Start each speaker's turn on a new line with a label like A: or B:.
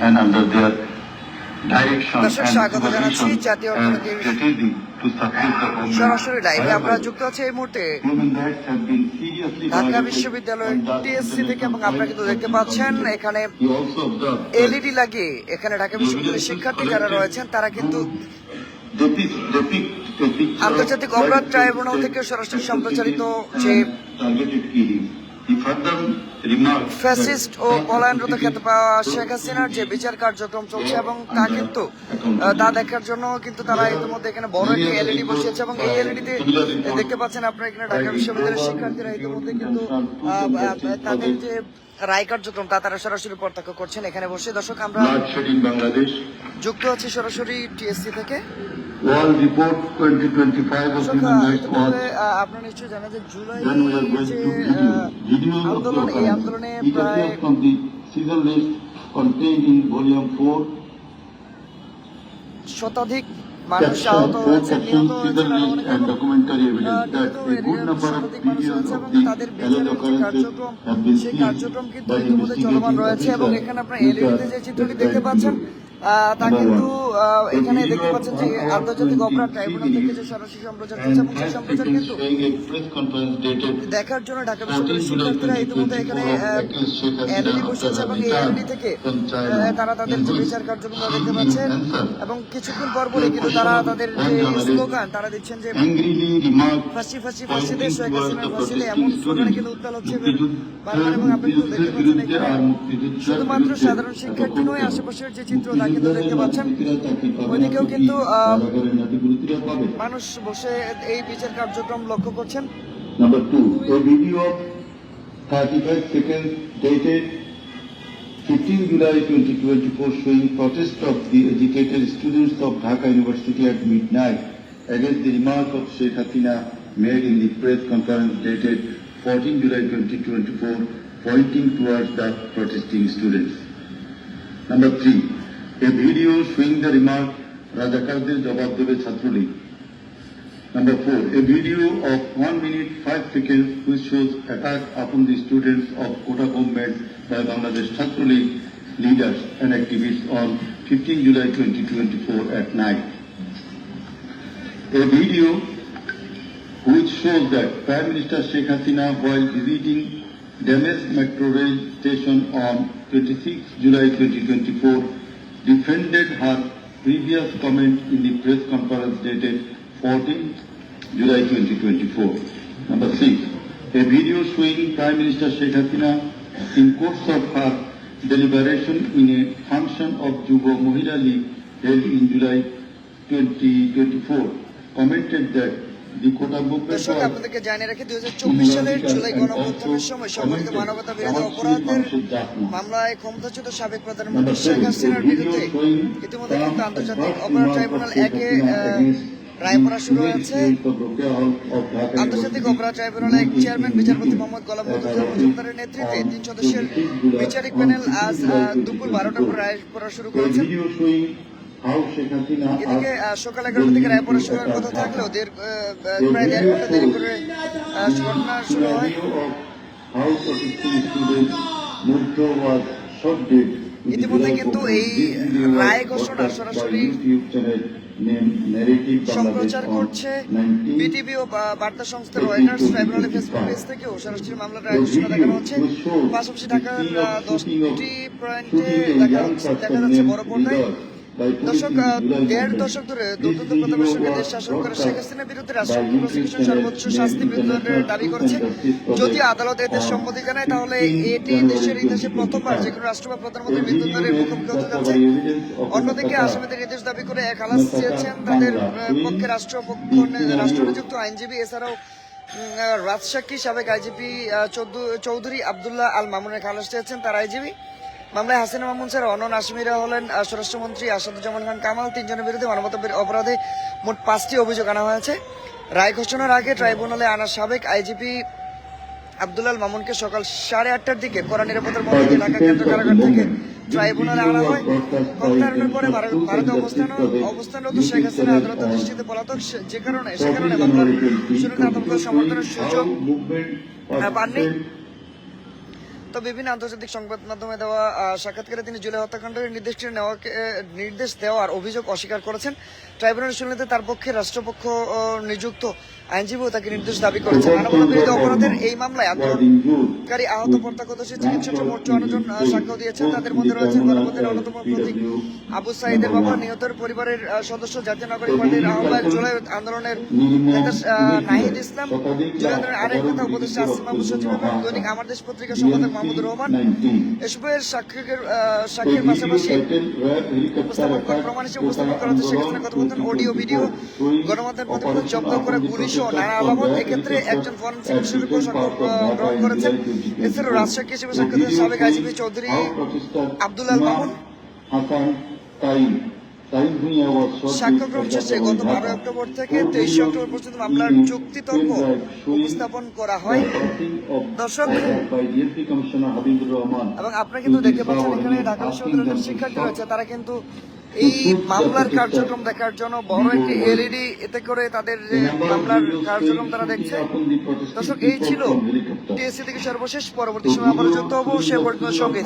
A: and under their direction
B: Dhaka বিশ্ববিদ্যালয়ের TSC থেকে এবং আপনাকে
A: তো
B: দেখতে পাচ্ছেন এখানে এলইডি লাগিয়ে এখানে ঢাকা বিশ্ববিদ্যালয়ের শিক্ষার্থী যারা রয়েছেন তারা কিন্তু আন্তর্জাতিক অপরাধ ট্রাইব্যুনাল থেকে সরাসরি সম্প্রচারিত যে ফ্যাসিস্ট ও পলায়নরত খেতে পাওয়া শেখ হাসিনার যে বিচার কার্যক্রম চলছে এবং তা কিন্তু তা দেখার জন্য কিন্তু তারা ইতিমধ্যে এখানে বড় একটি এলইডি বসিয়েছে এবং এই এলইডিতে দেখতে পাচ্ছেন আপনারা এখানে ঢাকা বিশ্ববিদ্যালয়ের শিক্ষার্থীরা ইতিমধ্যে কিন্তু তাদের যে রায় কার্যক্রম তা তারা সরাসরি প্রত্যক্ষ করছেন। এখানে বসে দর্শক আমরা যুক্ত আছি সরাসরি টিএসসি থেকে। শতাধিক মানুষ আহত হয়েছে নিহত হয়েছে তাদের বিচারের যে কার্যক্রম সেই কার্যক্রম কিন্তু ইতিমধ্যে চলমান রয়েছে এবং এখানে আপনার এলইডিতে যে চিত্রটি দেখতে পাচ্ছেন তা কিন্তু এখানে দেখতে পাচ্ছেন যে আন্তর্জাতিক
A: 20
B: অপরাধ ট্রাইব্যুনাল থেকে যে সরাসরি সম্প্রচার চলছে এবং সেই সম্প্রচার কিন্তু দেখার জন্য ঢাকা বিশ্ববিদ্যালয়ের শিক্ষার্থীরা ইতিমধ্যে এখানে
A: 2024 of accused Sheikh Hasina
B: LED
A: after
B: বসিয়েছে
A: her
B: এবং এই
A: return
B: থেকে. তারা তাদের যে বিচার কার্যক্রম দেখতে পাচ্ছেন এবং কিছুক্ষণ পর পরই কিন্তু তারা তাদের যে স্লোগান তারা দিচ্ছেন যে ফাঁসি ফাঁসি ফাঁসি দেশ শেখ
A: towards
B: হাসিনার ফাঁসি এমন স্লোগানে কিন্তু উত্তাল হচ্ছে বারবার এবং আপনি কিন্তু দেখতে পাচ্ছেন এখানে শুধুমাত্র সাধারণ শিক্ষার্থী নয় আশেপাশের যে চিত্র কিন্তু দেখতে পাচ্ছেন ওইদিকেও কিন্তু, মানুষ বসে এই বিচার কার্যক্রম লক্ষ্য করছেন
A: Number two, a video of 35 seconds dated 15 July 2024 showing protest of the educated students of Dhaka University at midnight against the remark of Sheikh Hasina made in the press conference dated 14 July 2024 pointing towards the protesting students. Number three, a video showing the remark রাজাকারদের জবাব দেবে Chhatra League Number four, a video of one minute five seconds which shows attack upon the students of Kota movement by Bangladesh Chhatra leaders and activists on 15 July 2024 at night. A video which shows that Prime Minister Sheikh Hasina while visiting damaged metro rail station on 26 July 2024 defended her previous comment in the press conference dated 14 July 2024. Number six, a video showing Prime Minister Sheikh Hasina in course of her deliberation in a function of Jubo Mohila League held in July 2024 commented that
B: দর্শক আপনাদেরকে জানিয়ে রাখি দুই হাজার চব্বিশ সালের জুলাই গণঅভ্যুত্থানের সময় সংঘটিত মানবতা বিরোধী অপরাধের মামলায় ক্ষমতাচ্যুত সাবেক প্রধানমন্ত্রী শেখ হাসিনার বিরুদ্ধে ইতিমধ্যে কিন্তু আন্তর্জাতিক অপরাধ ট্রাইব্যুনাল একে রায় পড়া শুরু হয়েছে। আন্তর্জাতিক অপরাধ ট্রাইব্যুনালের চেয়ারম্যান বিচারপতি মোহাম্মদ গোলাম মজুমদার মজুমদারের নেতৃত্বে তিন সদস্যের বিচারিক প্যানেল আজ দুপুর বারোটার পর রায় পড়া শুরু করেছেন এদিকে সকাল এগারোটা থেকে রায় পড়া শুরু হওয়ার কথা থাকলেও প্রায় দেড় ঘণ্টা দেরি করে ঘটনা শুরু হয়।
A: ইতিমধ্যে কিন্তু এই রায় ঘোষণা সরাসরি
B: সম্প্রচার করছে বিটিভি ও বার্তা সংস্থা রয়টার্স ট্রাইব্যুনালের ফেসবুক পেজ থেকেও সরাসরি মামলার ঘোষণা দেখানো হচ্ছে। পাশাপাশি ঢাকার দশটি পয়েন্টে দেখা যাচ্ছে বড় পর্দায়। দর্শক দেড় দশক ধরে দুর্নীতি প্রতাপের দেশ শাসন করে শেখ হাসিনার বিরুদ্ধে রাষ্ট্রপতি প্রসিকিউশন সর্বোচ্চ শাস্তি দাবি করেছে। যদি আদালত সম্মতি জানায়, তাহলে এটি দেশের ইতিহাসে প্রথমবার যে কোনো রাষ্ট্র বা প্রধানমন্ত্রী মুখোমুখি হতে যাচ্ছে। অন্যদিকে আসামিদের নির্দেশ দাবি করে এক আলাস চেয়েছেন তাদের পক্ষে রাষ্ট্রপক্ষ রাষ্ট্র আইনজীবী, এছাড়াও রাজসাক্ষী সাবেক আইজিপি চৌধুরী আবদুল্লাহ আল মামুনের খালাস চেয়েছেন। তার আইজিবি মামলায় হাসিনা মামুন স্যার অনন আসামিরা হলেন স্বরাষ্ট্রমন্ত্রী আসাদুজ্জামান খান কামাল। তিনজনের বিরুদ্ধে মানবতাবির অপরাধে মোট পাঁচটি অভিযোগ আনা হয়েছে। রায় ঘোষণার আগে ট্রাইব্যুনালে আনা সাবেক আইজিপি আব্দুল্লাল মামুনকে সকাল সাড়ে আটটার দিকে কড়া নিরাপত্তার মধ্যে ঢাকা কেন্দ্র কারাগার থেকে ট্রাইব্যুনালে আনা হয়। ক্ষমতায়নের পরে ভারতে অবস্থান অবস্থানরত শেখ হাসিনা আদালতের দৃষ্টিতে পলাতক যে কারণে সে কারণে মামলার শুনানি আতঙ্ক সমর্থনের সুযোগ আহ, পাননি। তো বিভিন্ন আন্তর্জাতিক সংবাদ মাধ্যমে দেওয়া সাক্ষাৎকারে তিনি জুলাই হত্যাকাণ্ডের নির্দেশটি নেওয়াকে নির্দেশ দেওয়ার অভিযোগ অস্বীকার করেছেন। ট্রাইব্যুনাল শুনানিতে তার পক্ষে রাষ্ট্রপক্ষ নিযুক্ত আইনজীবীও তাকে নির্দেশ দাবি করেছেন। মানবতাবিরোধী অপরাধের এই মামলায় আন্দোলন
A: was injured.
B: কারী আহত প্রত্যক্ষদর্শী চিকিৎসক মোট চুয়ান্ন জন সাক্ষ্য দিয়েছেন। তাদের মধ্যে রয়েছে গণপতির অন্যতম প্রতীক আবু সাইদের বাবা, নিহতের পরিবারের সদস্য জাতীয় নাগরিক পার্টির আহ্বায়ক জুলাই আন্দোলনের নাহিদ ইসলাম। জুলাই আন্দোলনের আরেক নেতা উপদেষ্টা আসিম আবু সচিব দৈনিক আমার দেশ পত্রিকার সম্পাদক মাহমুদুর রহমান এসবের সাক্ষীর সাক্ষীর পাশাপাশি উপস্থাপন করে প্রমাণ হিসেবে উপস্থাপন করা হচ্ছে সেখানে কথা বলতেন অডিও ভিডিও গণমাধ্যমের প্রতিবেদন জব্দ করে পুলিশ ও নানা আলামত এক্ষেত্রে একজন ফরেন্সিক বিশেষজ্ঞ গ্রহণ করেছেন এছাড়াও রাজসাক্ষী হিসেবে সাক্ষ্য দেন সাবেক IGP Chowdhury Abdul Al Mamun.
A: Hasan Taim Taim Bhuiyan was shot
B: সাক্ষ্য গ্রহণ শেষে গত বারো অক্টোবর থেকে তেইশে অক্টোবর পর্যন্ত মামলার যুক্তিতর্ক উপস্থাপন করা হয় দর্শক. এবং আপনারা কিন্তু দেখতে পাচ্ছেন এখানে ঢাকা বিশ্ববিদ্যালয়ের শিক্ষার্থী রয়েছে তারা কিন্তু এই মামলার কার্যক্রম দেখার জন্য বড় একটি এলইডি এতে করে তাদের যে মামলার কার্যক্রম তারা দেখছে দর্শক, এই ছিল টিএসসি থেকে সর্বশেষ পরবর্তী সময় আমরা যত হব সে পর্যন্ত সঙ্গে।